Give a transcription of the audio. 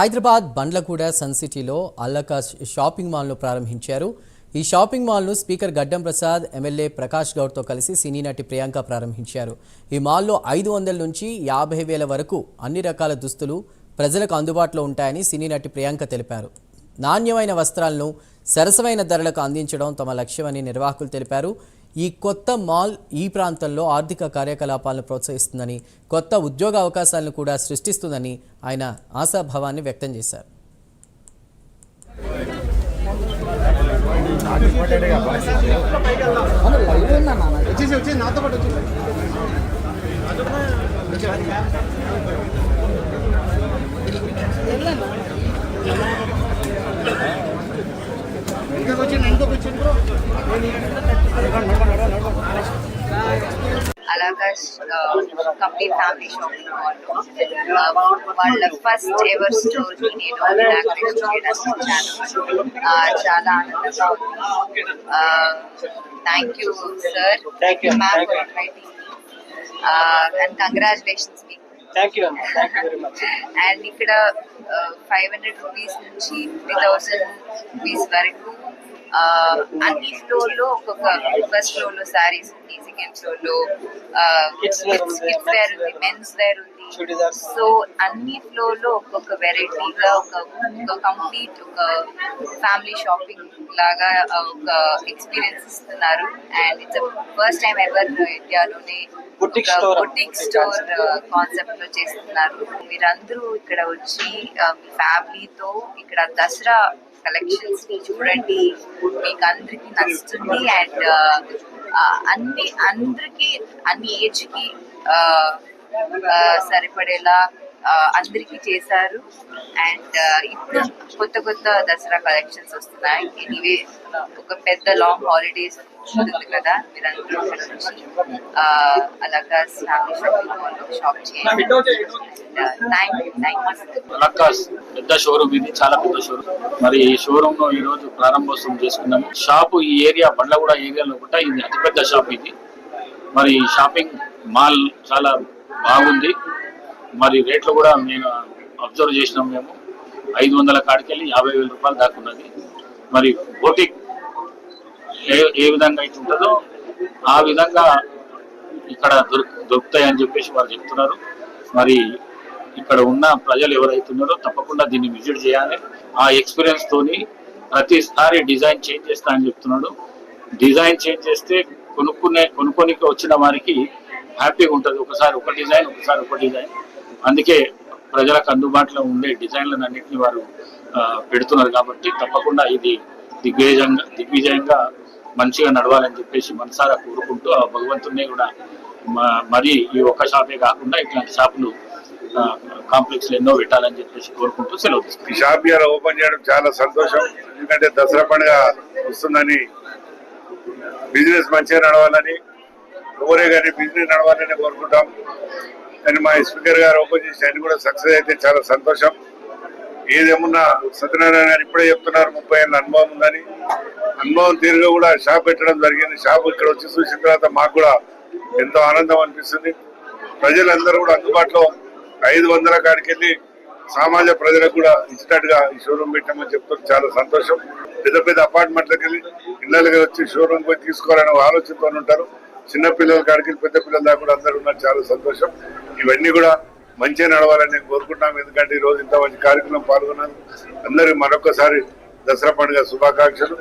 Hyderabad Bandlaguda sun సిటీలో అల్లక shopping మాల్ను ప్రారంభించారు. ఈ షాపింగ్ మాల్ను స్పీకర్ గడ్డం ప్రసాద్ ఎమ్మెల్యే ప్రకాష్ గౌడ్తో కలిసి సినీ నటి ప్రియాంక ప్రారంభించారు. ఈ మాల్లో ఐదు వందల నుంచి యాభై వేల వరకు అన్ని రకాల దుస్తులు ప్రజలకు అందుబాటులో ఉంటాయని సినీ నటి ప్రియాంక తెలిపారు. నాణ్యమైన వస్త్రాలను సరసమైన ధరలకు అందించడం తమ లక్ష్యమని నిర్వాహకులు తెలిపారు. ఈ కొత్త మాల్ ఈ ప్రాంతంలో ఆర్థిక కార్యకలాపాలను ప్రోత్సహిస్తుందని కొత్త ఉద్యోగ అవకాశాలను కూడా సృష్టిస్తుందని ఆయన ఆశాభావాన్ని వ్యక్తం చేశారు. వచ్చేసి అలాగా కంప్లీట్ ఫ్యామిలీ షాపింగ్ మాల్ వాళ్ళ ఫస్ట్ ఎవర్ స్టోర్ని నేను ఇనాగ్రేట్ చేయడానికి వచ్చాను ఆ, చాలా ఆనందంగా ఉంది thank you sir thank you ma'am for inviting and congratulations మీకు thank you thank you very much and ఇక్కడ ఫైవ్ హండ్రెడ్ రూపీస్ నుంచి ఫిఫ్టీ థౌసండ్ రూపీస్ వరకు ఆ, అన్ని ఫ్లోర్లో ఒక్కొక్క ఫస్ట్ ఫ్లోర్లో సారీస్ ఉంది సెకండ్ ఫ్లోర్లో కిడ్స్ వేర్ ఉంది మెన్స్ వేర్ ఉంది. సో అన్ని ఫ్లోర్లో ఒక్కొక్క వెరైటీగా ఒక ఒక కంప్లీట్ ఒక ఫ్యామిలీ షాపింగ్ లాగా ఒక ఎక్స్పీరియన్స్ ఇస్తున్నారు and it's first time ever ఇండియాలోనే. బుటిక్ స్టోర్ కాన్సెప్ట్లో చేస్తున్నారు మీరందరూ ఇక్కడ వచ్చి మీ ఫ్యామిలీతో ఇక్కడ దసరా కలెక్షన్స్ని చూడండి. మీకు అందరికి నచ్చుతుంది అండ్ అన్ని అందరికి అన్ని ఏజ్కి సరిపడేలా అందరికీ చేశారు. అండ్ ఇప్పుడు కొత్త కొత్త దసరా కలెక్షన్స్ వస్తున్నాయి. ఎనీవే ఒక పెద్ద లాంగ్ హాలిడేస్ ఉంటుంది కదా. మీరందరూ ఇక్కడ వచ్చి ఆ, ఫ్యామిలీ షాపింగ్ మాల్లో షాప్ చేయండి. థ్యాంక్ యూ థ్యాంక్ యూ పెద్ద షోరూమ్ ఇది చాలా పెద్ద షోరూమ్ మరి ఈ షోరూమ్లో ఈ రోజు ప్రారంభోత్సవం చేసుకున్నాము. షాపు ఈ ఏరియా బండ్లగూడ ఏరియాలో కూడా ఇది అతిపెద్ద షాప్ ఇది. మరి ఈ షాపింగ్ మాల్ చాలా బాగుంది. మరి రేట్లు కూడా నేను అబ్జర్వ్ చేసినాం మేము. ఐదు వందల కాడికెళ్ళి యాభై వేల రూపాయలు దాకా ఉన్నది. మరి బోటిక్ ఏ ఏ విధంగా అయితే ఉంటుందో ఆ విధంగా ఇక్కడ దొరుకు దొరుకుతాయని చెప్పేసి వారు చెప్తున్నారు. మరి ఇక్కడ ఉన్న ప్రజలు ఎవరైతే ఉన్నారో తప్పకుండా దీన్ని విజిట్ చేయాలి. ఆ ఎక్స్పీరియన్స్ తోని ప్రతిసారి డిజైన్ చేంజ్ చేస్తా అని చెప్తున్నాడు. డిజైన్ చేంజ్ చేస్తే కొనుక్కునే కొనుక్కోనికి వచ్చిన వారికి హ్యాపీగా ఉంటుంది. ఒకసారి ఒక డిజైన్ ఒకసారి ఒక డిజైన్. అందుకే ప్రజలకు అందుబాటులో ఉండే డిజైన్లను అన్నింటినీ వారు పెడుతున్నారు కాబట్టి తప్పకుండా ఇది దిగ్విజయంగా దిగ్విజయంగా మంచిగా నడవాలని చెప్పేసి మనసారా కోరుకుంటూ ఆ భగవంతుడిని కూడా మరి ఈ ఒక్క షాపే కాకుండా ఇట్లాంటి షాపులు కాంప్లెక్స్ ఎన్నో పెట్టాలని చెప్పేసి కోరుకుంటూ సెలవు ఈ షాప్ ఓపెన్ చేయడం చాలా సంతోషం. ఎందుకంటే దసరా పండుగ వస్తుందని బిజినెస్ మంచిగా నడవాలని ఎవరే కానీ బిజినెస్ నడవాలని కోరుకుంటాం. కానీ మా స్పీకర్ గారు ఓపెన్ చేసి ఆయన కూడా సక్సెస్ అయితే చాలా సంతోషం. ఏదేమున్నా సత్యనారాయణ గారు ఇప్పుడే చెప్తున్నారు ముప్పై ఏళ్ళ అనుభవం ఉందని. అనుభవం తీరుగా కూడా షాప్ పెట్టడం జరిగింది. షాప్ ఇక్కడ వచ్చి చూసిన తర్వాత మాకు కూడా ఎంతో ఆనందం అనిపిస్తుంది. ప్రజలందరూ కూడా అందుబాటులో ఐదు వందల కాడికి వెళ్ళి సామాన్య ప్రజలకు కూడా ఇచ్చినట్టుగా ఈ షోరూమ్ పెట్టామని చెప్తారు చాలా సంతోషం. పెద్ద పెద్ద అపార్ట్మెంట్లకు వెళ్ళి ఇళ్ళకి వచ్చి షోరూమ్ పోయి తీసుకోవాలనే ఆలోచనతో ఉంటారు. చిన్నపిల్లల కాడికి పెద్ద పిల్లల దాకా కూడా అందరూ ఉన్నారు. చాలా సంతోషం. ఇవన్నీ కూడా మంచిగా నడవాలని నేను కోరుకుంటున్నాం. ఎందుకంటే ఈ రోజు ఇంత మంచి కార్యక్రమం పాల్గొన్నాను అందరికి మరొకసారి దసరా పండుగ శుభాకాంక్షలు.